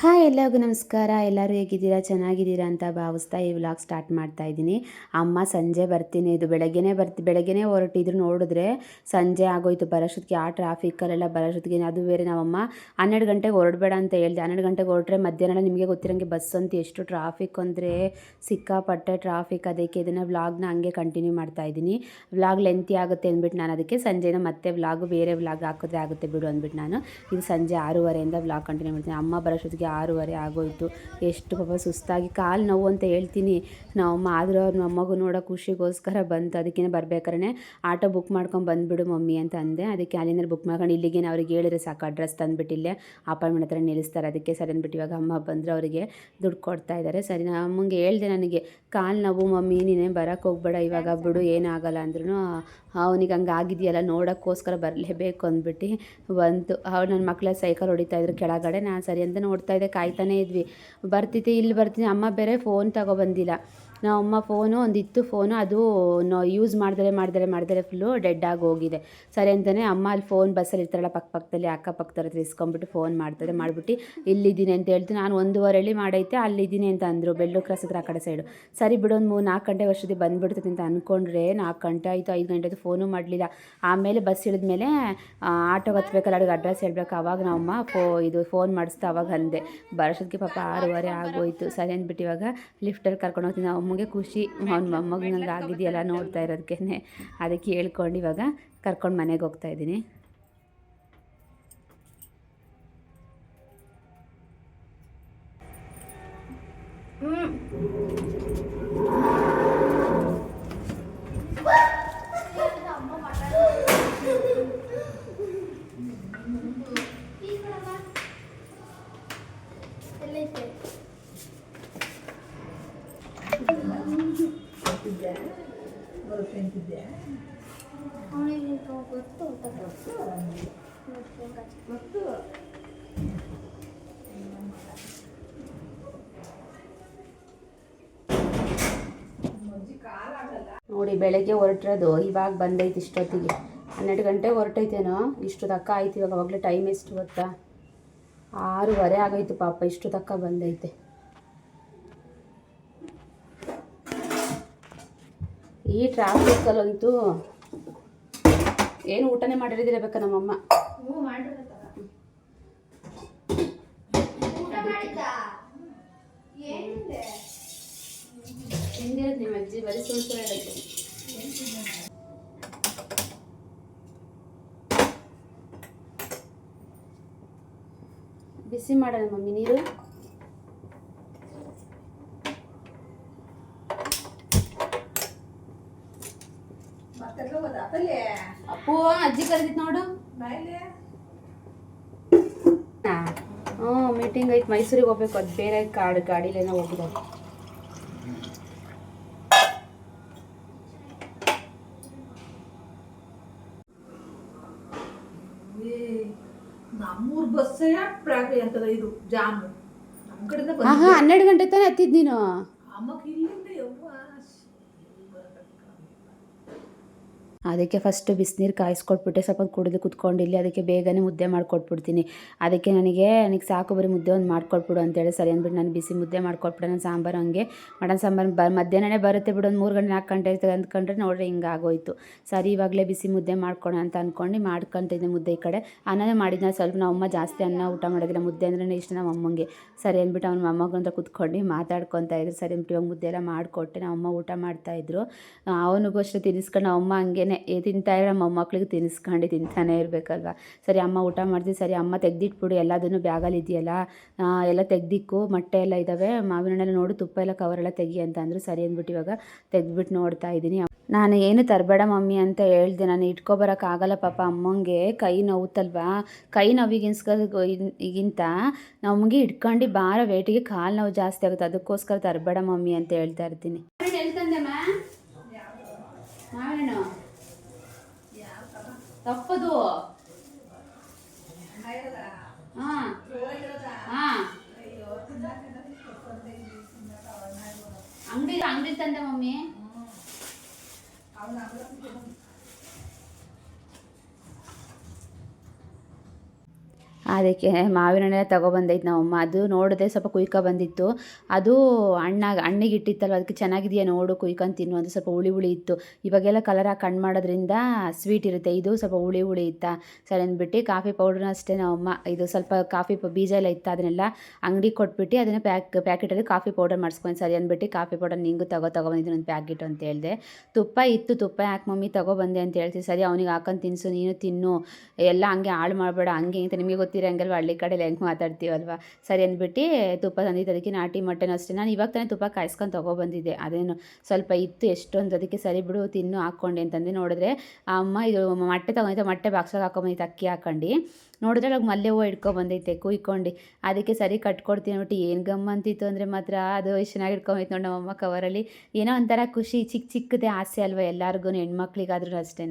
Hi ಎಲ್ಲರಿಗೂ ನಮಸ್ಕಾರ. ಎಲ್ಲರೂ ಹೇಗಿದ್ದೀರಾ? ಚೆನ್ನಾಗಿದ್ದೀರಾ ಅಂತ ಭಾವಿಸ್ತಾ ಈ ವ್ಲಾಗ್ ಸ್ಟಾರ್ಟ್ ಮಾಡ್ತಾ ಇದ್ದೀನಿ. ಅಮ್ಮ, ಸಂಜೆ ಬರ್ತೀನಿ. ಇದು ಬೆಳಗ್ಗೆನೇ ಬರ್ತಿ ಬೆಳಗ್ಗೆನೇ ಹೊರಟಿದ್ರು ನೋಡಿದ್ರೆ ಸಂಜೆ ಆಗೋಯ್ತು. ಬರೋಷ್ಟೊತ್ತಿಗೆ ಆ ಟ್ರಾಫಿಕಲ್ಲೆಲ್ಲ ಬರೋಷ್ಟೊತ್ತಿಗೆ ಅದು ಬೇರೆ. ನಮ್ಮಮ್ಮ ಹನ್ನೆರಡು ಗಂಟೆಗೆ ಹೊರಡಬೇಡ ಅಂತ ಹೇಳಿದೆ. ಹನ್ನೆರಡು ಗಂಟೆಗೆ ಹೊರಟ್ರೆ ಮಧ್ಯಾಹ್ನ ನಿಮಗೆ ಗೊತ್ತಿರೋಂಗೆ ಬಸ್ ಅಂತ ಎಷ್ಟು ಟ್ರಾಫಿಕ್ ಅಂದರೆ ಸಿಕ್ಕಾಪಟ್ಟೆ ಟ್ರಾಫಿಕ್ ಅದಕ್ಕೆ ಇದನ್ನು ವ್ಲಾಗ್ನ ಹಂಗೆ ಕಂಟಿನ್ಯೂ ಮಾಡ್ತಾ ಇದ್ದೀನಿ. ವ್ಲಾಗ್ ಲೆಂತಿ ಆಗುತ್ತೆ ಅಂದ್ಬಿಟ್ಟು ನಾನು ಅದಕ್ಕೆ ಸಂಜೆನ ಮತ್ತೆ ವ್ಲಾಗು, ಬೇರೆ ವ್ಲಾಗ್ ಹಾಕಿದ್ರೆ ಆಗುತ್ತೆ ಬಿಡು ಅಂದ್ಬಿಟ್ಟು ನಾನು ಇದು ಸಂಜೆ ಆರೂವರೆಯಿಂದ ವ್ಲಾಗ್ ಕಂಟಿನ್ಯೂ ಮಾಡ್ತೀನಿ. ಅಮ್ಮ ಬರೋಷ್ಟೊತ್ತಿಗೆ ಆರೂವರೆ ಆಗೋಯ್ತು. ಎಷ್ಟು ಪಾಪ ಸುಸ್ತಾಗಿ ಕಾಲು ನೋವು ಅಂತ ಹೇಳ್ತೀನಿ. ನಾವು ಆದರೂ ಅವ್ರ ಮೊಮ್ಮಗು ನೋಡೋ ಖುಷಿಗೋಸ್ಕರ ಬಂತು. ಅದಕ್ಕೇನೆ ಬರ್ಬೇಕಾದ್ರೆ ಆಟೋ ಬುಕ್ ಮಾಡ್ಕೊಂಡು ಬಂದುಬಿಡು ಮಮ್ಮಿ ಅಂತ ಅಂದೆ. ಅದಕ್ಕೆ ಅಲ್ಲಿಂದ ಬುಕ್ ಮಾಡ್ಕೊಂಡು ಇಲ್ಲಿಗೆ ಅವ್ರಿಗೆ ಹೇಳಿದ್ರೆ ಸಾಕು. ಅಡ್ರೆಸ್ ತಂದುಬಿಟ್ಟು ಇಲ್ಲೇ ಅಪಾಯಿಂಟ್ಮೆಂಟ್ ಹತ್ರ ನಿಲ್ಲಿಸ್ತಾರೆ. ಅದಕ್ಕೆ ಸರಿ ಅಂದ್ಬಿಟ್ಟು ಇವಾಗ ಅಮ್ಮ ಬಂದರೆ ಅವರಿಗೆ ದುಡ್ಡು ಕೊಡ್ತಾ ಇದ್ದಾರೆ. ಸರಿ, ನಾ ಅಮ್ಮಂಗೆ ಹೇಳಿದೆ ನನಗೆ, ಕಾಲು ನೋವು ಮಮ್ಮಿ ನೀನೇ ಬರೋಕ್ಕೆ ಹೋಗ್ಬೇಡ. ಇವಾಗ ಬಿಡು, ಏನಾಗಲ್ಲ ಅಂದ್ರೂ ಅವನಿಗೆ ಹಂಗೆ ಆಗಿದೆಯಲ್ಲ, ನೋಡೋಕ್ಕೋಸ್ಕರ ಬರಲೇಬೇಕು ಅಂದ್ಬಿಟ್ಟು ಬಂತು. ಅವ್ರು ನನ್ನ ಮಕ್ಕಳ ಸೈಕಲ್ ಹೊಡಿತಾ ಇದ್ರು ಕೆಳಗಡೆ ನಾನು ಸರಿ ಅಂತ ನೋಡ್ತಾ ಇದ್ದೆ, ಕಾಯ್ತಾನೇ ಇದ್ವಿ. ಬರ್ತಿದ್ದೆ, ಇಲ್ಲಿ ಬರ್ತೀನಿ ಅಮ್ಮ ಬೇರೆ ಫೋನ್ ತಗೊಬಂದಿಲ್ಲ. ನಮ್ಮ ಅಮ್ಮ ಫೋನು, ಒಂದಿತ್ತು ಫೋನು, ಅದು ಯೂಸ್ ಮಾಡಿದರೆ ಮಾಡಿದರೆ ಮಾಡ್ದರೆ ಫುಲ್ಲು ಡೆಡ್ ಆಗಿ ಹೋಗಿದೆ. ಸರಿ ಅಂತಲೇ ಅಮ್ಮ ಅಲ್ಲಿ ಫೋನ್ ಬಸ್ಸಲ್ಲಿ ಇರ್ತಾರಲ್ಲ ಪಕ್ಕ ಪಕ್ಕದಲ್ಲಿ ಅಕ್ಕಪಕ್ಕದ ಹತ್ರ ಇಸ್ಕೊಂಬಿಟ್ಟು ಫೋನ್ ಮಾಡ್ತಾರೆ, ಮಾಡಿಬಿಟ್ಟು ಇಲ್ಲಿದ್ದೀನಿ ಅಂತ ಹೇಳ್ತೀನಿ ನಾನು ಒಂದೂವರೆ ಹಳ್ಳಿ ಮಾಡೈತೆ, ಅಲ್ಲಿದ್ದೀನಿ ಅಂತ ಅಂದರು, ಬೆಳ್ಳೂರು ಕ್ರಾಸ್ ಹತ್ರ ಆ ಕಡೆ ಸೈಡು ಸರಿ ಬಿಡು, ಒಂದು ಮೂರು ನಾಲ್ಕು ಗಂಟೆ ವರ್ಷದಲ್ಲಿ ಬಂದುಬಿಡ್ತೈತೆ ಅಂತ ಅಂದ್ಕೊಂಡ್ರೆ ನಾಲ್ಕು ಗಂಟೆ ಆಯಿತು, ಐದು ಗಂಟೆ ಆಯಿತು ಫೋನು ಮಾಡಲಿಲ್ಲ. ಆಮೇಲೆ ಬಸ್ ಇಳಿದ್ಮೇಲೆ ಆಟೋಗೆ ಹತ್ಬೇಕಲ್ಲ, ಅಡುಗೆ ಅಡ್ರೆಸ್ ಹೇಳಬೇಕು, ಅವಾಗ ನಮ್ಮಮ್ಮ ಫೋ, ಇದು ಫೋನ್ ಮಾಡಿಸ್ತಾ ಅವಾಗ ಅಂದೆ. ಬರೋಷ್ಟೊತ್ತಿಗೆ ಪಾಪ ಆರೂವರೆ ಆಗೋಯಿತು. ಸರಿ ಅಂದ್ಬಿಟ್ಟು ಇವಾಗ ಲಿಫ್ಟಲ್ಲಿ ಕರ್ಕೊಂಡು ಹೋಗ್ತೀನಿ. ನಾವು ಅಮ್ಮಗೆ ಖುಷಿ. ಅವ್ನ ಮೊಮ್ಮಗ ನಂಗೆ ಆಗಿದೆಯಲ್ಲ ನೋಡ್ತಾ ಇರೋದಕ್ಕೆ ಅದಕ್ಕೆ ಹೇಳ್ಕೊಂಡು ಇವಾಗ ಕರ್ಕೊಂಡು ಮನೆಗೆ ಹೋಗ್ತಾ ಇದ್ದೀನಿ. ನೋಡಿ, ಬೆಳಗ್ಗೆ ಹೊರಟಿರೋದು. ಇವಾಗ ಬಂದೈತೆ ಇಷ್ಟೊತ್ತಿಗೆ. ಹನ್ನೆರಡು ಗಂಟೆ ಹೊರಟೈತೇನೋ? ಇಷ್ಟು ತಕ್ಕ ಆಯ್ತು ಇವಾಗ. ಅವಾಗಲೇ ಟೈಮ್ ಎಷ್ಟು ಗೊತ್ತಾ? ಆರೂವರೆ ಆಗೋಯ್ತು ಪಾಪ. ಇಷ್ಟು ತಕ್ಕ ಬಂದೈತೆ. ಈ ಟ್ರಾಫಿಕಲ್ಲಂತೂ ಏನು ಊಟನೇ ಬೇಕಾ ನಮ್ಮಮ್ಮ? ನಿಮ್ಮ ಅಜ್ಜಿ? ಬರೀ ಸುಳ್ಳು ಸುಳ್ಳು ಹೇಳೈತೆ ಬಿಸಿ ಮಾಡೋಣ ಮಮ್ಮಿ ನೀರು? ಅಪ್ಪು ಅಜ್ಜಿ ಕರೆದಿತ್ತು ನೋಡು. ಹ್ಮ್ ಮೀಟಿಂಗ್ ಐತೆ. ಮೈಸೂರಿಗೆ ಹೋಗ್ಬೇಕು. ಅದು ಬೇರೆ ಕಾಡು ಗಾಡಿಲೇನೋ ಹೋಗಿದ್ದಾರೆ ಟ್ರಾಫಿಕ್ ಅಂತದ ಇದು ಜಾಮು? ನಮ್ಮ ಕಡೆಯಿಂದ ಹನ್ನೆರಡು ಗಂಟೆ ತಾನೇ ಹತ್ತಿದ್ ನೀನು? ಅಮ್ಮಕ್ ಅದಕ್ಕೆ ಫಸ್ಟು ಬಿಸಿನೀರು ಕಾಯಿಸ್ಕೊಟ್ಬಿಟ್ಟೆ. ಸ್ವಲ್ಪ ಕುಡಿದು ಇಲ್ಲಿ ಅದಕ್ಕೆ ಬೇಗನೆ ಮುದ್ದೆ ಮಾಡಿಕೊಟ್ಬಿಡ್ತೀನಿ. ಅದಕ್ಕೆ ನನಗೆ ನನಗೆ ಸಾಕು, ಬರೀ ಮುದ್ದೆ ಒಂದು ಮಾಡಿಕೊಟ್ಬಿಡು ಅಂತೇಳಿ ಸರಿ ಅಂದ್ಬಿಟ್ಟು ನಾನು ಬಿಸಿ ಮುದ್ದೆ ಮಾಡಿಕೊಟ್ಬಿಟ್ಟೆ ನಾನು ಸಾಂಬಾರು ಹಂಗೆ. ಮಟನ್, ಸಾಂಬಾರು ಬ, ಮಧ್ಯಾಹ್ನನೇ ಬರುತ್ತೆ ಬಿಡು, ಒಂದು ಮೂರು ಗಂಟೆ, ನಾಲ್ಕು ಗಂಟೆ ಇರ್ತದೆ ಅಂದ್ಕೊಂಡ್ರೆ ನೋಡ್ರಿ ಹಿಂಗೆ ಆಗೋಯ್ತು ಸರಿ, ಇವಾಗಲೇ ಬಿಸಿ ಮುದ್ದೆ ಮಾಡ್ಕೊಳ ಅಂತ ಅಂದ್ಕೊಂಡು ಮಾಡ್ಕೊಂತಿದ್ದೆ ಮುದ್ದೆ ಈ ಕಡೆ. ಅನ್ನನೇ ಮಾಡಿದ್ನ, ಸ್ವಲ್ಪ ನಮ್ಮಮ್ಮ ಜಾಸ್ತಿ ಅನ್ನ ಊಟ ಮಾಡೋದಿಲ್ಲ, ಮುದ್ದೆ ಅಂದ್ರೆ ಇಷ್ಟ ನಮ್ಮ ಅಮ್ಮಂಗೆ. ಸರಿ ಅಂದ್ಬಿಟ್ಟು ಅವ್ನ ಮೊಮ್ಮಗಂತ ಕುತ್ಕೊಂಡು ಮಾತಾಡ್ಕೊತಾ ಇದ್ರು. ಸರಿ ಅಂದ್ಬಿಟ್ಟು ಇವಾಗ ಮುದ್ದೆ ಎಲ್ಲ ಮಾಡಿಕೊಟ್ಟೆ ನಮ್ಮ ಅಮ್ಮ ಊಟ ಮಾಡ್ತಾಯಿದ್ರು ಅವನಿಗೂ ಅಷ್ಟೇ ತಿನ್ನಿಸ್ಕೊಂಡು ನಮ್ಮ ಅಮ್ಮ ಹಂಗೇನೆ ಏ, ತಿಂತಾ ಇರೋ ನಮ್ಮ ಮೊಮ್ಮಕ್ಳಿಗೆ ತಿನ್ನಿಸ್ಕೊಂಡು ತಿಂತಾನೆ ಇರಬೇಕಲ್ವ? ಸರಿ, ಅಮ್ಮ ಊಟ ಮಾಡ್ತೀವಿ, ಸರಿ, ಅಮ್ಮ ತೆಗ್ದಿಟ್ಬಿಡು, ಎಲ್ಲದನ್ನು ಬ್ಯಾಗಲ್ಲಿ ಇದೆಯಲ್ಲ? ಎಲ್ಲ ತೆಗ್ದಿಕ್ಕು, ಮೊಟ್ಟೆ ಎಲ್ಲ ಇದ್ದಾವೆ ಮಾವಿನ ಹಣ್ಣೆಲ್ಲ ನೋಡು, ತುಪ್ಪ ಎಲ್ಲ ಕವರೆಲ್ಲ ತೆಗಿ ಅಂತ ಅಂದರು, ಸರಿ ಅಂದ್ಬಿಟ್ಟು ಇವಾಗ ತೆಗ್ದುಬಿಟ್ಟು ನೋಡ್ತಾ ಇದ್ದೀನಿ ನಾನು ಏನು ತರಬೇಡ ಮಮ್ಮಿ ಅಂತ ಹೇಳ್ದೆ, ನಾನು ಇಟ್ಕೊಬರೋಕ್ಕಾಗಲ್ಲ ಪಾಪ ಅಮ್ಮಂಗೆ, ಕೈ ನೋವುತ್ತಲ್ವಾ? ಕೈ ನೋವಿಗಿನ್ಸ್ಕ, ಈಗಿಂತ ನಮಗೆ ಇಟ್ಕೊಂಡು ಭಾರ ವೇಟಿಗೆ ಕಾಲು ನೋವು ಜಾಸ್ತಿ ಆಗುತ್ತೆ, ಅದಕ್ಕೋಸ್ಕರ ತರಬೇಡ ಮಮ್ಮಿ ಅಂತ ಹೇಳ್ತಾ ಇರ್ತೀನಿ. ಮಾವಿನಣ್ಣು ತಪ್ಪದು ಹಾಂ ಹಾಂ ಅಂಗಡಿ ಅಂಗಡಿ ತಂದೆ ಮಮ್ಮಿ ಅದಕ್ಕೆ ಮಾವಿನ ಹಣ್ಣೆಲ್ಲ ತೊಗೊಬಂದೈತೆ ನಮ್ಮಮ್ಮ. ಅದು ನೋಡಿದೆ ಸ್ವಲ್ಪ ಕುಯ್ಕೊ ಬಂದಿತ್ತು. ಅದು ಹಣ್ಣಾಗ, ಹಣ್ಣಿಗೆ ಇಟ್ಟಿತ್ತಲ್ಲ ಅದಕ್ಕೆ ಚೆನ್ನಾಗಿದೆಯಾ ನೋಡು ಕುಯ್ಕೊಂಡು ತಿನ್ನು ಅಂತ ಸ್ವಲ್ಪ ಹುಳಿ ಹುಳಿ ಇತ್ತು. ಇವಾಗೆಲ್ಲ ಕಲರ್ ಹಾಕಿ ಕಣ್ಣು ಮಾಡೋದ್ರಿಂದ ಸ್ವೀಟ್ ಇರುತ್ತೆ. ಇದು ಸ್ವಲ್ಪ ಹುಳಿ ಹುಳಿ ಇತ್ತ. ಸರಿ ಅಂದ್ಬಿಟ್ಟು ಕಾಫಿ ಪೌಡ್ರನ್ನ ಅಷ್ಟೇ ನಮ್ಮಮ್ಮ, ಇದು ಸ್ವಲ್ಪ ಕಾಫಿ ಬೀಜ ಎಲ್ಲ ಇತ್ತು ಅದನ್ನೆಲ್ಲ ಅಂಗಡಿಗೆ ಕೊಟ್ಬಿಟ್ಟು ಅದನ್ನು ಪ್ಯಾಕ್ ಪ್ಯಾಕೆಟಲ್ಲಿ ಕಾಫಿ ಪೌಡರ್ ಮಾಡಿಸ್ಕೊಂಡು ಸರಿ ಅಂದ್ಬಿಟ್ಟು ಕಾಫಿ ಪೌಡರ್ ನಿಂಗೂ ತಗೋ ತಗೊಬಂದಿದ್ದೀನಿ ಒಂದು ಪ್ಯಾಕೆಟ್ ಅಂತ ಹೇಳಿದೆ. ತುಪ್ಪ ಇತ್ತು, ತುಪ್ಪ ಯಾಕೆ ಮಮ್ಮಿ ತಗೊಬಂದೆ ಅಂತ ಹೇಳ್ತೀವಿ ಸರಿ ಅವನಿಗೆ ಹಾಕೊಂಡು ತಿನ್ನಿಸು ನೀನು ತಿನ್ನು. ಎಲ್ಲ ಹಂಗೆ ಹಾಳು ಮಾಡಬೇಡ, ಹಂಗೆ ಅಂತ ನಿಮಗೆ ಗೊತ್ತಿರಂಗಲ್ವ ಹಳ್ಳಿ ಕಡೆಯಲ್ಲಿ ಹೆಂಗೆ ಮಾತಾಡ್ತೀವಲ್ವ? ಸರಿ ಅಂದ್ಬಿಟ್ಟು ತುಪ್ಪ ತಂದಿದ್ದು ಅದಕ್ಕೆ ನಾಟಿ ಮೊಟ್ಟೆನೂ ಅಷ್ಟೇ. ನಾನು ಇವಾಗ ತಾನೇ ತುಪ್ಪ ಕಾಯಿಸ್ಕೊಂಡು ತೊಗೊಬಂದಿದ್ದೆ. ಅದೇನು ಸ್ವಲ್ಪ ಇತ್ತು ಎಷ್ಟೊಂದು, ಅದಕ್ಕೆ ಸರಿ ಬಿಡು, ತಿನ್ನು, ಹಾಕ್ಕೊಂಡೆ ಅಂತಂದು ನೋಡಿದ್ರೆ, ಆ ಅಮ್ಮ ಇದು ಮೊಟ್ಟೆ ತಗೊಂಡಿದ್ದೆ ಮೊಟ್ಟೆ ಬಾಕ್ಸಾಗ ಹಾಕೊಂಬಂದಿತ್ತು ಅಕ್ಕಿ ಹಾಕೊಂಡು ನೋಡಿದ್ರೆ ಅವಾಗ ಮಲ್ಲೆ ಹೂವು ಇಟ್ಕೊಬಂದೈತೆ ಕುಯ್ಕೊಂಡು. ಅದಕ್ಕೆ ಸರಿ ಕಟ್ಕೊಡ್ತೀನಿ ಅಂದ್ಬಿಟ್ಟು ಏನು ಗಮ್ಮ ಅಂತಿತ್ತು ಅಂದರೆ ಮಾತ್ರ ಅದು ಎಷ್ಟು ಚೆನ್ನಾಗಿ ಇಟ್ಕೊಂಬೈತೆ ನೋಡಿ ನಮ್ಮಮ್ಮ ಕವರಲ್ಲಿ ಏನೋ ಒಂಥರ ಖುಷಿ ಚಿಕ್ಕ ಚಿಕ್ಕದೇ ಆಸೆ ಅಲ್ವ ಎಲ್ಲರಿಗೂ ಹೆಣ್ಮಕ್ಳಿಗಾದ್ರೂ ಅಷ್ಟೇ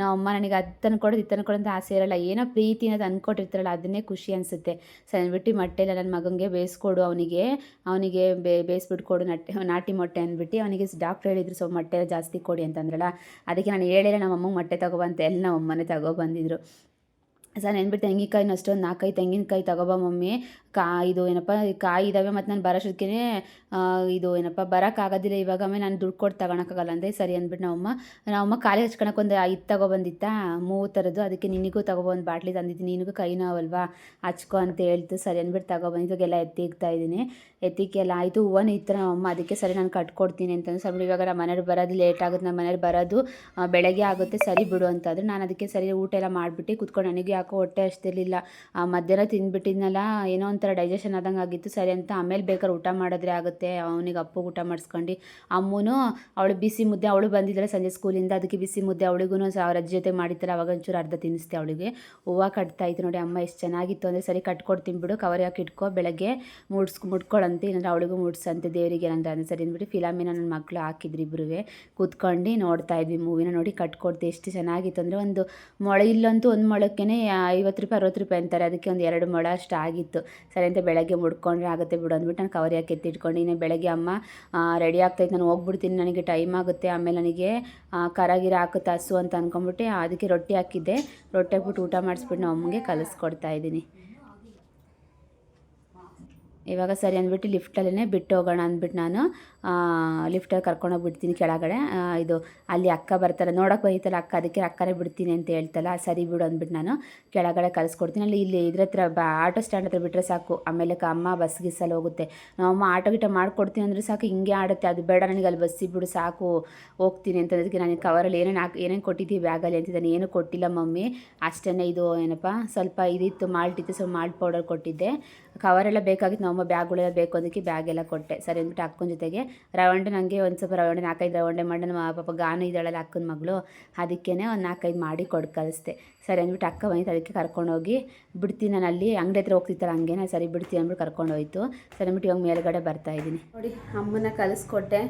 ನಮ್ಮಮ್ಮ ನನಗೆ ಅದು ತಂದ್ಕೊಡೋದು ಇದು ತಂದ್ಕೊಡೋ ಅಂತ ಆಸೆ ಇರಲ್ಲ, ಏನೋ ಪ್ರೀತಿನ ತಂದ್ಕೊಟ್ಟಿರ್ತಾರಲ್ಲ ಅದನ್ನೇ ಖುಷಿ ಅನಿಸುತ್ತೆ. ಅಂದ್ಬಿಟ್ಟು ಮೊಟ್ಟೆಲ್ಲ ನನ್ನ ಮಗನಿಗೆ ಬೇಯಿಸ್ಕೊಡು ಅವನಿಗೆ ಅವನಿಗೆ ಬೇ ಬೇಯಿಸ್ಬಿಟ್ಟು ಕೊಡು ನಟ್ಟೆ, ನಾಟಿ ಮೊಟ್ಟೆ ಅಂದ್ಬಿಟ್ಟು ಅವನಿಗೆ ಡಾಕ್ಟ್ರ್ ಹೇಳಿದ್ರು, ಸ್ವಲ್ಪ ಮೊಟ್ಟೆ ಜಾಸ್ತಿ ಕೊಡಿ ಅಂತಂದ್ರಲ್ಲ. ಅದಕ್ಕೆ ನಾನು ಹೇಳಿಲ್ಲ ನಮ್ಮ ಅಮ್ಮಂಗೆ ಮೊಟ್ಟೆ ತಗೋಬಂತೆ ಎಲ್ಲ ನಮ್ಮ ಅಮ್ಮನೇ ತಗೊಬಂದಿದ್ರು ಸರ್ ನೆನ್ಬಿಟ್ಟು ತೆಂಗಿನಕಾಯಿನ ಅಷ್ಟೊಂದು ನಾಲ್ಕೈದು ತೆಂಗಿನಕಾಯಿ ತಗೋಬಾ ಮಮ್ಮಿ. ಕಾ, ಇದು ಏನಪ್ಪ ಕಾಯಿ ಇದ್ದಾವೆ ಮತ್ತು ನಾನು ಬರೋಷ್ಟೊತ್ತಿಗೆ ಇದು ಏನಪ್ಪ ಬರೋಕ್ಕಾಗೋದಿಲ್ಲ ಇವಾಗ ಆಮೇಲೆ ನಾನು ದುಡ್ಡು ಕೊಟ್ಟು ತಗೊಳಕ್ಕಾಗಲ್ಲ ಅಂದರೆ ಸರಿ ಅಂದ್ಬಿಟ್ಟು ನಮ್ಮಮ್ಮ ನಮ್ಮಮ್ಮ ಕಾಲಿ ಹಚ್ಕೊಳಕ್ಕೆ ಒಂದು ಐದು ತಗೊಬಂದಿತ್ತಾ ಮೂರು ಥರದ್ದು ಅದಕ್ಕೆ ನಿನಗೂ ತಗೊಬಂದು ಬಾಟ್ಲಿ ತಂದಿದ್ದೀನಿ, ನಿನಗೂ ಕೈ ನೋವಲ್ವಾ ಹಚ್ಕೊ ಅಂತ ಹೇಳ್ತು. ಸರಿ ಅಂದ್ಬಿಟ್ಟು ತಗೊಬಂದಿದ್ದಾಗೆಲ್ಲ ಎತ್ತಿಕ್ತಾ ಇದ್ದೀನಿ. ಎತ್ತಿಕ್ಕೆಲ್ಲ ಆಯಿತು, ಹೂವನ ಇತ್ತು ನಮ್ಮಮ್ಮ ಅದಕ್ಕೆ ಸರಿ ನಾನು ಕಟ್ಕೊಡ್ತೀನಿ ಅಂತಂದು ಸ್ವಲ್ಪ ಇವಾಗ ನಮ್ಮ ಮನೇಲಿ ಬರೋದು ಲೇಟ್ ಆಗುತ್ತೆ, ನಮ್ಮ ಮನೇಲಿ ಬರೋದು ಬೆಳಗ್ಗೆ ಆಗುತ್ತೆ, ಸರಿ ಬಿಡು ಅಂತಂದ್ರೆ. ನಾನು ಅದಕ್ಕೆ ಸರಿ ಊಟ ಎಲ್ಲ ಮಾಡಿಬಿಟ್ಟು, ಕುತ್ಕೊಂಡು ನನಗೆ ಯಾಕೋ ಹೊಟ್ಟೆ ಅಷ್ಟಿರಲಿಲ್ಲ ಮಧ್ಯಾಹ್ನ ತಿಂದ್ಬಿಟ್ಟಿದ್ನಲ್ಲ, ಏನೋ ಒಂಥರ ಡೈಜೆಷನ್ ಆದಂಗೆ ಆಗಿತ್ತು. ಸರಿ ಅಂತ ಆಮೇಲೆ ಬೇಕಾದ್ರೆ ಊಟ ಮಾಡಿದ್ರೆ ಆಗುತ್ತೆ. ಅವನಿಗೆ ಅಪ್ಪು ಊಟ ಮಾಡಿಸ್ಕೊಂಡು. ಅಮ್ಮನೂ ಅವಳು ಬಿಸಿ ಮುದ್ದೆ, ಅವಳು ಬಂದಿದ್ದಾಳೆ ಸಂಜೆ ಸ್ಕೂಲಿಂದ. ಅದಕ್ಕೆ ಬಿಸಿ ಮುದ್ದೆ ಅವಳಿಗೂ ಅವ್ರ ಅಜ್ಜಿ ಜೊತೆ ಮಾಡಿತ್ತಲ್ಲ ಅವಾಗ ಒಂಚೂರು ಅರ್ಧ ತಿನ್ನಿಸ್ತೆ ಅವಳಿಗೆ. ಹೂವು ಕಟ್ತಾ ಇತ್ತು ನೋಡಿ ಅಮ್ಮ ಎಷ್ಟು ಚೆನ್ನಾಗಿತ್ತು ಅಂದರೆ ಸರಿ ಕಟ್ಕೊಡ್ತೀನಿ ಬಿಡು ಕವರ್ ಹಾಕಿ ಇಟ್ಕೊ, ಬೆಳಗ್ಗೆ ಮುಡ್ಸ್ಕೊ ಮುಟ್ಕೊಳಂತೆ ಏನಂದ್ರೆ ಅವಳಿಗೂ ಮುಡ್ಸಂತೆ. ದೇವರಿಗೆ ಏನಂತ ಅಂದರೆ ಸರಿ ಅಂದ್ಬಿಟ್ಟು ಫಿಲಮಿನ ನನ್ನ ಮಕ್ಕಳು ಹಾಕಿದ್ರು ಇಬ್ಬರು ಕೂತ್ಕೊಂಡು ನೋಡ್ತಾ ಇದ್ವಿ ಮೂವಿನ ನೋಡಿ ಕಟ್ಕೊಡ್ತೆ. ಎಷ್ಟು ಚೆನ್ನಾಗಿತ್ತು ಅಂದರೆ ಒಂದು ಮೊಳೆ ಇಲ್ಲಂತೂ ಒಂದು ಮೊಳಕ್ಕೆ ಐವತ್ತು ರೂಪಾಯಿ, ಅರವತ್ತು ರೂಪಾಯಿ ಅಂತಾರೆ. ಅದಕ್ಕೆ ಒಂದು ಎರಡು ಮೊಳ ಅಷ್ಟು ಆಗಿತ್ತು. ಸರಿ ಅಂತ ಬೆಳಗ್ಗೆ ಮುಡ್ಕೊಂಡ್ರೆ ಆಗುತ್ತೆ ಬಿಡು ಅಂದ್ಬಿಟ್ಟು ನಾನು ಕವರ್ ಹಾಕಿ ಎತ್ತಿಟ್ಕೊಂಡು ಇನ್ನು ಬೆಳಗ್ಗೆ ಅಮ್ಮ ರೆಡಿ ಆಗ್ತೈತೆ ನಾನು ಹೋಗ್ಬಿಡ್ತೀನಿ, ನನಗೆ ಟೈಮ್ ಆಗುತ್ತೆ, ಆಮೇಲೆ ನನಗೆ ಕರಗಿರ ಕರ ಗಿರ ಹಾಕುತ್ತೆ ಹಸು ಅಂತ ಅಂದ್ಕೊಂಬಿಟ್ಟು ಅದಕ್ಕೆ ರೊಟ್ಟಿ ಹಾಕಿದ್ದೆ. ರೊಟ್ಟಿ ಹಾಕ್ಬಿಟ್ಟು ಊಟ ಮಾಡಿಸ್ಬಿಟ್ಟು ನಾವು ಅಮ್ಮಗೆ ಕಲಿಸ್ಕೊಡ್ತಾ ಇದ್ದೀನಿ. ಇವಾಗ ಸರಿ ಅಂದ್ಬಿಟ್ಟು ಲಿಫ್ಟಲ್ಲೇ ಬಿಟ್ಟು ಹೋಗೋಣ ಅಂದ್ಬಿಟ್ಟು ನಾನು. ಲಿಫ್ಟಲ್ಲಿ ಕರ್ಕೊಂಡೋಗಿ ಬಿಡ್ತೀನಿ ಕೆಳಗಡೆ. ಇದು ಅಲ್ಲಿ ಅಕ್ಕ ಬರ್ತಾರೆ. ನೋಡೋಕೆ ಬೈತಲ್ಲ ಅಕ್ಕ, ಅದಕ್ಕೆ ಅಕ್ಕನೇ ಬಿಡ್ತೀನಿ ಅಂತ ಹೇಳ್ತಲ್ಲ. ಸರಿ ಬಿಡು ಅಂದ್ಬಿಟ್ಟು ನಾನು ಕೆಳಗಡೆ ಕಲಿಸ್ಕೊಡ್ತೀನಿ ಅಲ್ಲಿ ಇಲ್ಲಿ ಇದ್ರ ಹತ್ರ ಬಾ, ಆಟೋ ಸ್ಟ್ಯಾಂಡ್ ಹತ್ರ ಬಿಟ್ಟರೆ ಸಾಕು. ಆಮೇಲೆ ಅಮ್ಮ ಬಸ್ ಗಿಸ್ಸಲ್ಲಿ ಹೋಗುತ್ತೆ. ನಮ್ಮಮ್ಮ ಆಟೋ ಗಿಟ ಮಾಡ್ಕೊಡ್ತೀನಿ ಅಂದರೆ ಸಾಕು. ಹಿಂಗೆ ಆಡುತ್ತೆ. ಅದು ಬೇಡ ನನಗೆ, ಅಲ್ಲಿ ಬಸ್ಸಿಗೆ ಬಿಡು ಸಾಕು, ಹೋಗ್ತೀನಿ ಅಂತ ಅದಕ್ಕೆ ನನಗೆ ಕವರಲ್ಲಿ ಏನೇನು ಹಾಕಿ, ಏನೇನು ಕೊಟ್ಟಿದ್ದೀವಿ ಬ್ಯಾಗಲ್ಲಿ ಅಂತಿದ್ದಾನೆ. ಏನು ಕೊಟ್ಟಿಲ್ಲ ಮಮ್ಮಿ. ಅಷ್ಟೇ ಇದು ಏನಪ್ಪ, ಸ್ವಲ್ಪ ಇದಿತ್ತು ಮಾಲ್ಟ್ ಇತ್ತು ಸ್ವಲ್ಪ ಮಾಲ್ಟ್ ಪೌಡರ್ ಕೊಟ್ಟಿದ್ದೆ. ಕವರೆಲ್ಲ ಬೇಕಾಗಿತ್ತು. ನಮ್ಮ ಬ್ಯಾಗ್ಗಳೆಲ್ಲ ಬೇಕು ಅದಕ್ಕೆ ಬ್ಯಾಗೆಲ್ಲ ಕೊಟ್ಟೆ. ಸರಿ ಅಂದ್ಬಿಟ್ಟು ಅಕ್ಕನ ಜೊತೆಗೆ ರವಂಡೆ ನನಗೆ ಒಂದು ಸ್ವಲ್ಪ ರವಂಡೆ ನಾಲ್ಕೈದು ರವಂಡೆ ಮಾಡಿ ನಮ್ಮ ಪಾಪ ಗಾನು ಇದ್ದಾಳಲ್ಲ ಅಕ್ಕನ ಮಗಳು. ಅದಕ್ಕೇ ಒಂದು ನಾಲ್ಕೈದು ಮಾಡಿ ಕೊಡು ಕಳಿಸ್ದೆ ಸರಿ ಅಂದ್ಬಿಟ್ಟು ಅಕ್ಕ ಬಂದಿತ್ತು ಅದಕ್ಕೆ ಕರ್ಕೊಂಡೋಗಿ ಬಿಡ್ತೀನಿ ನಾನು ಅಲ್ಲಿ. ಅಂಗಡಿ ಹತ್ರ ಹೋಗ್ತಿತ್ತಲ್ಲ ಹಂಗೆ ನಾನು ಸರಿ ಬಿಡ್ತೀನಿ ಅಂದ್ಬಿಟ್ಟು ಕರ್ಕೊಂಡು ಹೋಯ್ತು. ಸರಿ ಅಂದ್ಬಿಟ್ಟು ಇವಾಗ ಮೇಲ್ಗಡೆ ಬರ್ತಾ ಇದ್ದೀನಿ. ನೋಡಿ ಅಮ್ಮನ ಕಲಿಸ್ಕೊಟ್ಟೆ.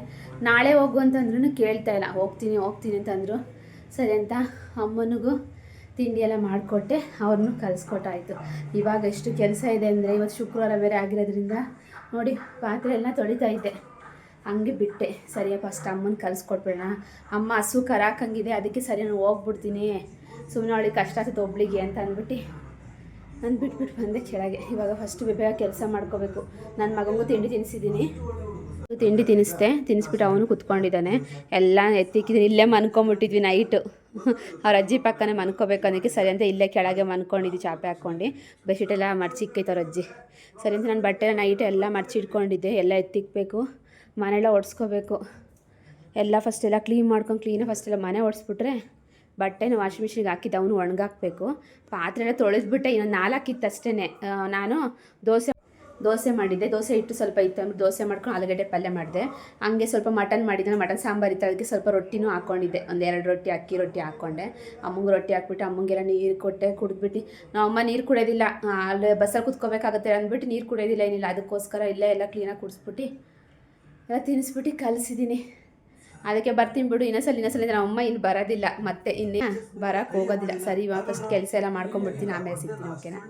ನಾಳೆ ಹೋಗು ಅಂತಂದ್ರೂ ಕೇಳ್ತಾ ಇಲ್ಲ. ಹೋಗ್ತೀನಿ ಹೋಗ್ತೀನಿ ಅಂತಂದರು. ಸರಿ ಅಂತ ಅಮ್ಮನಿಗೂ ತಿಂಡಿ ಎಲ್ಲ ಮಾಡಿಕೊಟ್ಟೆ. ಅವ್ರನ್ನೂ ಕಲಿಸ್ಕೊಟ್ಟಾಯಿತು. ಇವಾಗ ಎಷ್ಟು ಕೆಲಸ ಇದೆ ಅಂದರೆ ಇವತ್ತು ಶುಕ್ರವಾರ ಬೇರೆ ಆಗಿರೋದ್ರಿಂದ ನೋಡಿ, ಪಾತ್ರೆ ಎಲ್ಲ ತೊಳಿತಾ ಇದ್ದೆ. ಹಂಗೆ ಬಿಟ್ಟೆ. ಸರಿಯಾ ಫಸ್ಟ್ ಅಮ್ಮನ ಕಲಿಸ್ಕೊಟ್ಬಿಡೋಣ. ಅಮ್ಮ ಹಸು ಕರಾಕಂಗಿದೆ, ಅದಕ್ಕೆ ಸರಿ ನಾನು ಹೋಗ್ಬಿಡ್ತೀನಿ. ಸುಮ್ಮನೆ ಅವಳಿಗೆ ಕಷ್ಟ ಆಗ್ತದೆ ಒಬ್ಳಿಗೆ ಅಂತ ಅಂದ್ಬಿಟ್ಟು, ನಾನು ಬಿಟ್ಬಿಟ್ಟು ಬಂದೆ ಕೆಳಗೆ. ಇವಾಗ ಫಸ್ಟ್ ಬೇಗ ಕೆಲಸ ಮಾಡ್ಕೋಬೇಕು. ನನ್ನ ಮಗನಿಗೂ ತಿಂಡಿ ತಿನ್ನಿಸಿದ್ದೀನಿ ತಿಂಡಿ ತಿನ್ನಿಸ್ದೆ. ತಿನ್ನಿಸ್ಬಿಟ್ಟು ಅವನು ಕುತ್ಕೊಂಡಿದ್ದಾನೆ. ಎಲ್ಲ ಎತ್ತಿಕ್ಕಿದ್ದೀನಿ ಇಲ್ಲೇ ಮನ್ಕೊಂಬಿಟ್ಟಿದ್ವಿ ನೈಟು ಅವ್ರ ಅಜ್ಜಿ ಪಕ್ಕನೇ ಮನ್ಕೋಬೇಕು ಅನ್ನೋಕ್ಕೆ ಸರಿ ಅಂತ ಇಲ್ಲೇ ಕೆಳಗೆ ಮನ್ಕೊಂಡಿದ್ವಿ ಚಾಪೆ ಹಾಕ್ಕೊಂಡು. ಬೆಡ್ಶೀಟೆಲ್ಲ ಮಡ್ಚಿಕ್ಕೈತೆ ಅವ್ರ ಅಜ್ಜಿ. ಸರಿ ಅಂತ ನಾನು ಬಟ್ಟೆ ನೈಟ್ ಎಲ್ಲ ಮಡ್ಚಿಟ್ಕೊಂಡಿದ್ದೆ. ಎಲ್ಲ ಎತ್ತಿಕ್ಬೇಕು. ಮನೆಲ್ಲ ಒಡ್ಸ್ಕೋಬೇಕು. ಎಲ್ಲ ಫಸ್ಟ್ ಎಲ್ಲ ಕ್ಲೀನ್ ಮಾಡ್ಕೊಂಡು ಕ್ಲೀನಾಗಿ ಫಸ್ಟ್ ಎಲ್ಲ ಮನೆ ಒಡ್ಸ್ಬಿಟ್ರೆ ಬಟ್ಟೆನ ವಾಷಿಂಗ್ ಮಿಷಿನ್ಗೆ ಹಾಕಿದ್ದು ಅವನು ಒಣಗಾಕಬೇಕು. ಪಾತ್ರೆ ಎಲ್ಲ ತೊಳೆದ್ಬಿಟ್ಟೆ ಇನ್ನೊಂದು ನಾಲ್ಕಿತ್ತು ಅಷ್ಟೇ ನಾನು ದೋಸೆ ದೋಸೆ ಮಾಡಿದ್ದೆ. ದೋಸೆ ಇಟ್ಟು ಸ್ವಲ್ಪ ಇತ್ತು ಅಂದ್ಬಿಟ್ಟು ದೋಸೆ ಮಾಡ್ಕೊಂಡು ಆಲೂಗಡ್ಡೆ ಪಲ್ಯ ಮಾಡಿದೆ. ಹಂಗೆ ಸ್ವಲ್ಪ ಮಟನ್ ಮಾಡಿದ್ದೆ ಮಟನ್ ಸಾಂಬಾರು ಇತ್ತು, ಅದಕ್ಕೆ ಸ್ವಲ್ಪ ರೊಟ್ಟಿನೂ ಹಾಕ್ಕೊಂಡಿದ್ದೆ ಒಂದು ಎರಡು ರೊಟ್ಟಿ, ಅಕ್ಕಿ ರೊಟ್ಟಿ ಹಾಕ್ಕೊಂಡೆ ಅಮ್ಮಂಗೆ ರೊಟ್ಟಿ ಹಾಕ್ಬಿಟ್ಟು ಅಮ್ಮಂಗೆಲ್ಲ ನೀರು ಕೊಟ್ಟೆ, ಕುಡಿದ್ಬಿಟ್ಟು. ನಾವು ಅಮ್ಮ ನೀರು ಕುಡಿಯೋದಿಲ್ಲ. ಅಲ್ಲಿ ಬಸ್ಸಲ್ಲಿ ಕುತ್ಕೋಬೇಕಾಗತ್ತೆ ಅಂದ್ಬಿಟ್ಟು ನೀರು ಕುಡಿಯೋದಿಲ್ಲ ಏನಿಲ್ಲ. ಅದಕ್ಕೋಸ್ಕರ ಇಲ್ಲೇ ಎಲ್ಲ ಕ್ಲೀನಾಗಿ ಕುಡಿಸ್ಬಿಟ್ಟು ತಿನ್ನಿಸ್ಬಿಟ್ಟು ಕಲಿಸಿದ್ದೀನಿ ಅದಕ್ಕೆ ಬರ್ತೀನಿ ಬಿಡು. ಇನ್ನೊಂದ್ಸಲ ಇನ್ನೊಂದ್ಸಲ ನಮ್ಮ ಅಮ್ಮ ಇನ್ನು ಬರೋದಿಲ್ಲ. ಮತ್ತೆ ಇನ್ನೇ ಬರೋಕ್ಕೆ ಹೋಗೋದಿಲ್ಲ. ಸರಿ ಇವಾಗ ಫಸ್ಟ್ ಕೆಲಸ ಎಲ್ಲ ಮಾಡ್ಕೊಂಡ್ಬಿಡ್ತೀನಿ. ಆಮೇಲೆ ಸಿಗ್ತೀನಿ ಓಕೆನಾ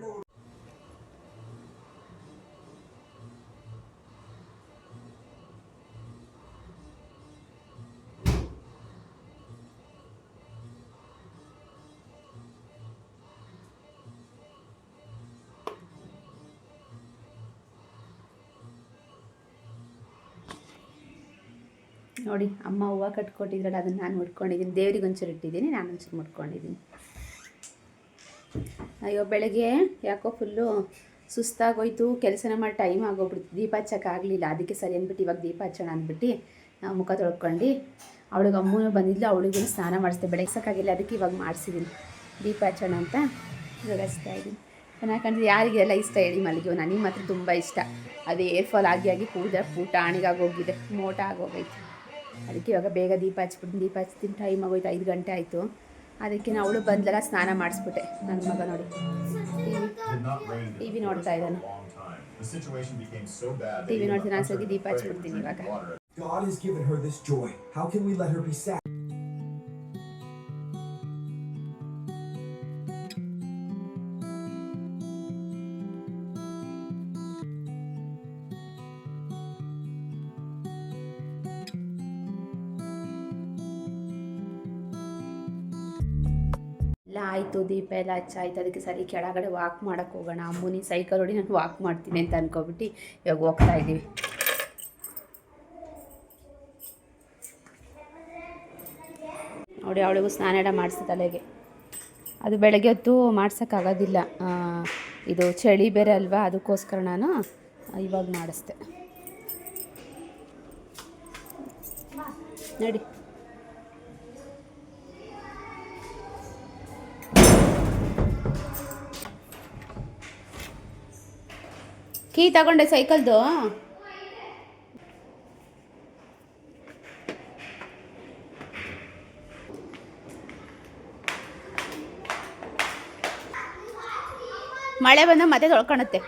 ನೋಡಿ, ಅಮ್ಮ ಹೂವು ಕಟ್ಕೊಟ್ಟಿದ್ರಲ್ಲ, ಅದನ್ನು ನಾನು ಮುಟ್ಕೊಂಡಿದ್ದೀನಿ ದೇವ್ರಿಗೆ ಒಂಚೂರು ಇಟ್ಟಿದ್ದೀನಿ, ನಾನು ಒಂಚೂರು ಮುಟ್ಕೊಂಡಿದ್ದೀನಿ. ಅಯ್ಯೋ, ಬೆಳಗ್ಗೆ ಯಾಕೋ ಫುಲ್ಲು ಸುಸ್ತಾಗೋಯ್ತು, ಕೆಲಸನ ಮಾಡಿ ಟೈಮ್ ಆಗೋಗ್ಬಿಡ್ತು. ದೀಪ ಹಚ್ಚೋಕ್ಕಾಗಲಿಲ್ಲ ಅದಕ್ಕೆ ಸರಿ ಅಂದ್ಬಿಟ್ಟು ಇವಾಗ ದೀಪ ಹಚ್ಚೋಣ ಅಂದ್ಬಿಟ್ಟು ಮುಖ ತೊಳ್ಕೊಂಡು, ಅವಳಿಗೆ ಅಮ್ಮನೂ ಬಂದಿದ್ಲು, ಅವಳಿಗೂ ಸ್ನಾನ ಮಾಡಿಸ್ದೆ. ಬೆಳಗ್ಸೋಕ್ಕಾಗಿಲ್ಲ ಅದಕ್ಕೆ ಇವಾಗ ಮಾಡಿಸಿದ್ದೀನಿ. ದೀಪ ಹಚ್ಚೋಣ ಅಂತ ಇವಾಗ ಹಚ್ತಾ ಇದ್ದೀನಿ ಚೆನ್ನಾಗಿ ಯಾರಿಗೆಲ್ಲ ಇಷ್ಟ ಹೇಳಿ ಮಲ್ಲಿಗೆ ನನಗೆ ಮಾತ್ರ ತುಂಬ ಇಷ್ಟ. ಅದು ಏರ್ಫಾಲ್ ಆಗಿ ಆಗಿ ಕೂದ ಪೂಟ ಆಣಿಗಾಗೋಗಿದೆ ಮೋಟ ಆಗೋಗೈತೆ. ಅದಕ್ಕೆ ಇವಾಗ ಬೇಗ ದೀಪ ಹಚ್ಬಿಟ್ಟು ದೀಪ ಹಚ್ತೀನಿ ಟೈಮ್ ಆಗೋಯ್ತು, ಐದು ಗಂಟೆ ಆಯಿತು ಅದಕ್ಕೆ ನಾನು ಅವಳು ಬಂದಲ ಸ್ನಾನ ಮಾಡಿಸ್ಬಿಟ್ಟೆ ನನ್ನ ಮಗ ನೋಡಿ ಟಿವಿ ನೋಡ್ತಾ ಇದ್ದಾನೆ ಟಿವಿ ನೋಡ್ತೀನಿ ನಾನು ದೀಪ ಹಚ್ಬಿಡ್ತೀನಿ ಇವಾಗ her this joy. How can we let her be sad? ಆಯಿತು, ದೀಪ ಎಲ್ಲ ಹಚ್ಚಾಯ್ತು, ಅದಕ್ಕೆ ಸರಿ ಕೆಳಗಡೆ ವಾಕ್ ಮಾಡೋಕ್ಕೆ ಹೋಗೋಣ ಅಮ್ಮನಿ ಸೈಕಲ್ ಹೊಡಿ ನಾನು ವಾಕ್ ಮಾಡ್ತೀನಿ ಅಂತ ಅನ್ಕೊಬಿಟ್ಟು ಇವಾಗ ಹೋಗ್ತಾ ಇದ್ದೀವಿ. ನೋಡಿ ಅವಳಿಗೂ ಸ್ನಾನ ಎಲ್ಲ ಮಾಡಿಸಿ ತಲೆಗೆ. ಅದು ಬೆಳಗ್ಗೆ ಹೊತ್ತು ಮಾಡ್ಸೋಕ್ಕಾಗೋದಿಲ್ಲ ಇದು ಚಳಿ ಬೇರೆ ಅಲ್ವಾ, ಅದಕ್ಕೋಸ್ಕರ ನಾನು ಇವಾಗ ಮಾಡಿಸ್ದೆ. ನಡಿ. ಕೀ ತಗೊಂಡೆ ಸೈಕಲ್ದು. ಮಳೆ ಬಂದು ಮತ್ತೆ ತೊಳ್ಕೊಳುತ್ತೆ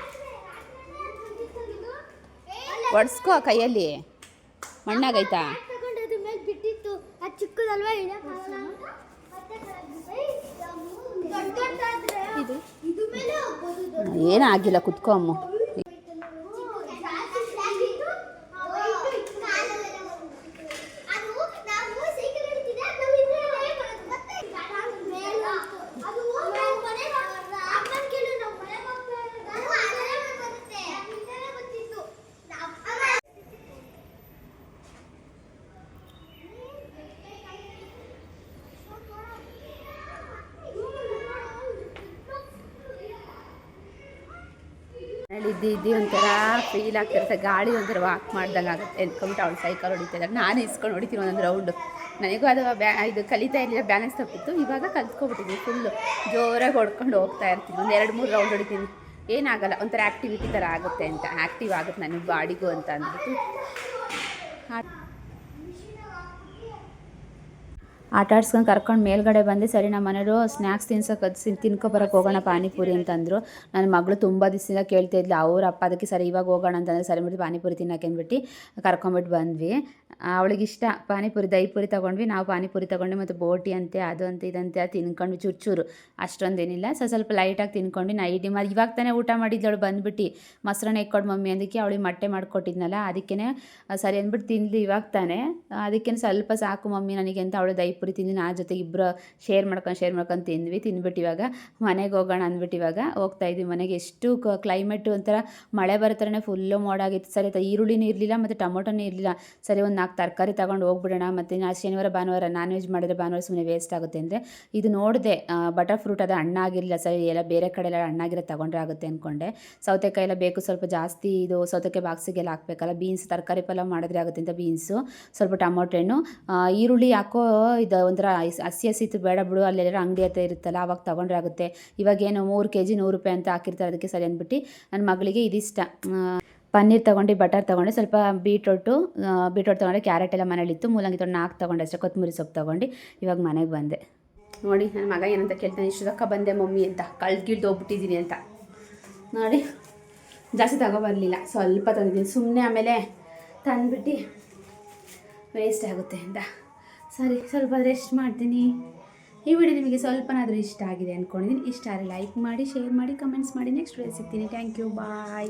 ಒಡ್ಸ್ಕೋ ಕೈಯಲ್ಲಿ. ಮಣ್ಣಾಗೈತಾ ಏನಾಗಿಲ್ಲ ಕುತ್ಕೋ ಬಿಟ್ಟಿತ್ತು ಅದು ಚಿಕ್ಕದಲ್ವಾ ಇಡಕ್ಕಾಗಲ್ಲ ಅಂತ ಮತ್ತೆ ದೊಡ್ಡ ದೊಡ್ಡದಾದ್ರೆ ಇದು ಇದು ಮೇಲೆ ಹೋಗ್ಬೋದು ದೊಡ್ಡ ಏನಾಗಿಲ್ಲ ಕುತ್ಕೋ ಅಮ್ಮ ಮನೇಲಿ ಇದ್ದು ಇದ್ದು ಒಂಥರ ಫೀಲ್ ಆಗ್ತಿರುತ್ತೆ. ಗಾಳಿ ಒಂಥರ ವಾಕ್ ಮಾಡ್ದಂಗೆ ಆಗುತ್ತೆ. ಅಂದ್ಕೊಂಬಿಟ್ಟು ಅವಳು ಸೈಕಲ್ ಹೊಡಿತಾ ನಾನು ಇಸ್ಕೊಂಡು ಹೊಡಿತೀನಿ ಒಂದೊಂದು ರೌಂಡು ನನಗೂ ಅದು ಬ್ಯಾ ಇದು ಕಲಿತಾ ಇರಲಿಲ್ಲ. ಬ್ಯಾಲೆನ್ಸ್ ತಪ್ಪಿತ್ತು. ಇವಾಗ ಕಲ್ತ್ಕೊಬಿಟ್ಟಿದ್ದೀನಿ ಫುಲ್ಲು ಜೋರಾಗಿ ಹೊಡ್ಕೊಂಡು ಹೋಗ್ತಾ ಇರ್ತೀನಿ. ಒಂದು ಎರಡು ಮೂರು ರೌಂಡ್ ಹೊಡಿತೀನಿ. ಏನಾಗಲ್ಲ. ಒಂಥರ ಆ್ಯಕ್ಟಿವಿಟಿ ಥರ ಆಗುತ್ತೆ ಅಂತ. ಆ್ಯಕ್ಟಿವ್ ಆಗುತ್ತೆ. ನನಗೆ ಬಾಡಿಗೂ ಅಂತ ಅಂದ್ಬಿಟ್ಟು. ಆ- ಆಟ ಆಡ್ಸ್ಕೊಂಡು ಕರ್ಕೊಂಡು ಮೇಲ್ಗಡೆ ಬಂದು, ಸರಿ ನಮ್ಮ ಮನೆಯವರು ಸ್ನ್ಯಾಕ್ಸ್ ತಿನ್ಸೋಕೆ ಅದು ತಿನ್ಕೊಬರಕ್ಕೆ ಹೋಗೋಣ ಪಾನಿಪುರಿ ಅಂತಂದರು. ನನ್ನ ಮಗಳು ತುಂಬ ದಿವಸದಿಂದ ಕೇಳ್ತಾ ಇದ್ಲು, ಅವ್ರ ಅಪ್ಪ ಅದಕ್ಕೆ ಸರಿ ಇವಾಗ ಹೋಗೋಣ ಅಂತಂದರೆ ಸರಿ ಬಿಟ್ಟು ಪಾನಿಪುರಿ ತಿನ್ನೋಕೆ ಅಂದ್ಬಿಟ್ಟು ಕರ್ಕೊಂಬಿಟ್ಟು ಬಂದ್ವಿ. ಅವಳಿಗಿಷ್ಟ ಪಾನಿಪುರಿ ದೈಪುರಿ ತೊಗೊಂಡ್ವಿ. ನಾವು ಪಾನಿಪುರಿ ತೊಗೊಂಡ್ವಿ ಮತ್ತು ಬೋಟಿ ಅಂತೆ, ಅದು ಅಂತ ಇದಂತೆ ಅದು ತಿನ್ಕೊಂಡ್ವಿ ಚೂರು ಚೂರು ಅಷ್ಟೊಂದೇನಿಲ್ಲ. ಸೊ, ಸ್ವಲ್ಪ ಲೈಟಾಗಿ ತಿನ್ಕೊಂಡ್ವಿ ನೈಟಿ ಮಾಡಿ ಇವಾಗ ತಾನೇ ಊಟ ಮಾಡಿದ್ದವಳು ಬಂದುಬಿಟ್ಟು. ಮೊಸರನ್ನ ಇಕ್ಕೊಡು ಮಮ್ಮಿ ಅದಕ್ಕೆ ಅವಳಿಗೆ ಮೊಟ್ಟೆ ಮಾಡಿಕೊಟ್ಟಿದ್ನಲ್ಲ ಅದಕ್ಕೇ ಸರಿ ಅಂದ್ಬಿಟ್ಟು ತಿನ್ಲಿ, ಇವಾಗ ತಾನೇ. ಅದಕ್ಕೆ ಸ್ವಲ್ಪ ಸಾಕು ಮಮ್ಮಿ ನನಗೆ ಅಂತ ಅವಳು ದಹಿಪುರಿ ತಿಂದು ನಾ ಜೊತೆಗೆ ಇಬ್ಬರು ಶೇರ್ ಮಾಡ್ಕೊಂಡು ಶೇರ್ ಮಾಡ್ಕೊಂಡು ತಿಂದ್ವಿ. ತಿಂದ್ಬಿಟ್ಟು ಇವಾಗ ಮನೆಗೆ ಹೋಗೋಣ ಅಂದ್ಬಿಟ್ಟು ಇವಾಗ ಹೋಗ್ತಾ ಇದ್ವಿ. ಮನೆಗೆ ಎಷ್ಟು ಕ್ಲೈಮೇಟು ಒಂಥರ ಮಳೆ ಬರೋ ಥರನೇ ಫುಲ್ಲು ಮೋಡಾಗಿತ್ತು ಸರಿ ಈರುಳ್ಳಿನೂ ಇರಲಿಲ್ಲ ಮತ್ತು ಟೊಮೊಟೊನೂ ಇರಲಿಲ್ಲ. ಸರಿ, ಒಂದು ನಾಲ್ಕು ತರಕಾರಿ ತಗೊಂಡು ಹೋಗ್ಬಿಡೋಣ. ಮತ್ತು ನಾ ಶನಿವಾರ, ಭಾನುವಾರ ನಾನ್ ವೆಜ್ ಮಾಡಿದ್ರೆ ಭಾನುವಾರ ಸುಮ್ಮನೆ ವೇಸ್ಟ್ ಆಗುತ್ತೆ ಅಂದರೆ ಇದು ನೋಡಿದೆ ಬಟರ್ ಫ್ರೂಟ್ ಅದು ಹಣ್ಣಾಗಿರಲಿಲ್ಲ ಸರಿ, ಎಲ್ಲ ಬೇರೆ ಕಡೆ ಎಲ್ಲ ಹಣ್ಣಾಗಿರೋ ತಗೊಂಡ್ರೆ ಆಗುತ್ತೆ ಅಂದ್ಕೊಂಡೆ ಸೌತೆಕಾಯಿ ಎಲ್ಲ ಬೇಕು. ಸ್ವಲ್ಪ ಜಾಸ್ತಿ ಇದು ಸೌತೆಕಾಯಿ ಬಾಕ್ಸಿಗೆಲ್ಲ ಹಾಕಬೇಕಲ್ಲ. ಬೀನ್ಸ್ ತರಕಾರಿ ಪಲಾವ್ ಮಾಡಿದ್ರೆ ಆಗುತ್ತೆ ಅಂತ ಬೀನ್ಸು ಸ್ವಲ್ಪ ಟೊಮೊಟೊ ಹಣ್ಣು ಈರುಳ್ಳಿ ಇದು ಒಂಥರ ಹಸಿ- ಹಸಿ ಇತ್ತು, ಬೇಡ ಬಿಡು ಅಲ್ಲೆಲ್ಲ ಅಂಗಡಿ ಹತ್ರ ಇರುತ್ತಲ್ಲ, ಅವಾಗ ತೊಗೊಂಡ್ರೆ ಆಗುತ್ತೆ. ಇವಾಗೇನು ಮೂರು ಕೆ ಜಿ ನೂರು ರೂಪಾಯಿ ಅಂತ ಹಾಕಿರ್ತಾರೆ ಅದಕ್ಕೆ ಸರಿ ಅಂದ್ಬಿಟ್ಟು. ನನ್ನ ಮಗಳಿಗೆ ಇದಿಷ್ಟ. ಪನ್ನೀರ್ ತೊಗೊಂಡು, ಬಟರ್ ತೊಗೊಂಡು, ಸ್ವಲ್ಪ ಬೀಟ್ರೋಟು ಬೀಟ್ರೋಟ್ ತೊಗೊಂಡೆ ಕ್ಯಾರೆಟ್ ಎಲ್ಲ ಮನೇಲಿತ್ತು. ಮೂಲಂಗಿ ತೊಗೊಂಡು ನಾಲ್ಕು ತೊಗೊಂಡೆ ಅಷ್ಟೇ, ಕೊತ್ತಂಬರಿ ಸೊಪ್ಪು ತೊಗೊಂಡು. ಇವಾಗ ಮನೆಗೆ ಬಂದೆ. ನೋಡಿ, ನನ್ನ ಮಗ ಏನಂತ ಕೇಳ್ತಾನೆ, ಇಷ್ಟು ತಕ್ಕ ಬಂದೆ ಮಮ್ಮಿ ಅಂತ ಕಳ್ದು ಗಿಳ್ದು ಹೋಗ್ಬಿಟ್ಟಿದ್ದೀನಿ ಅಂತ. ನೋಡಿ, ಜಾಸ್ತಿ ತಗೊಬರಲಿಲ್ಲ ಸ್ವಲ್ಪ ತಂದಿದ್ದೀನಿ. ಸುಮ್ಮನೆ ಆಮೇಲೆ ತಂದುಬಿಟ್ಟು ವೇಸ್ಟ್ ಆಗುತ್ತೆ ಅಂತ. ಸರಿ, ಸ್ವಲ್ಪ ರೆಸ್ಟ್ ಮಾಡ್ತೀನಿ. ಈ ವಿಡಿಯೋ ನಿಮಗೆ ಸ್ವಲ್ಪನಾದರೂ ಇಷ್ಟ ಆಗಿದೆ ಅಂದ್ಕೊಂಡಿದ್ದೀನಿ ಇಷ್ಟ ಆದರೆ ಲೈಕ್ ಮಾಡಿ ಶೇರ್ ಮಾಡಿ ಕಮೆಂಟ್ಸ್ ಮಾಡಿ. ನೆಕ್ಸ್ಟ್ ವಿಡಿಯೋ ಸಿಗ್ತೀನಿ. Thank you bye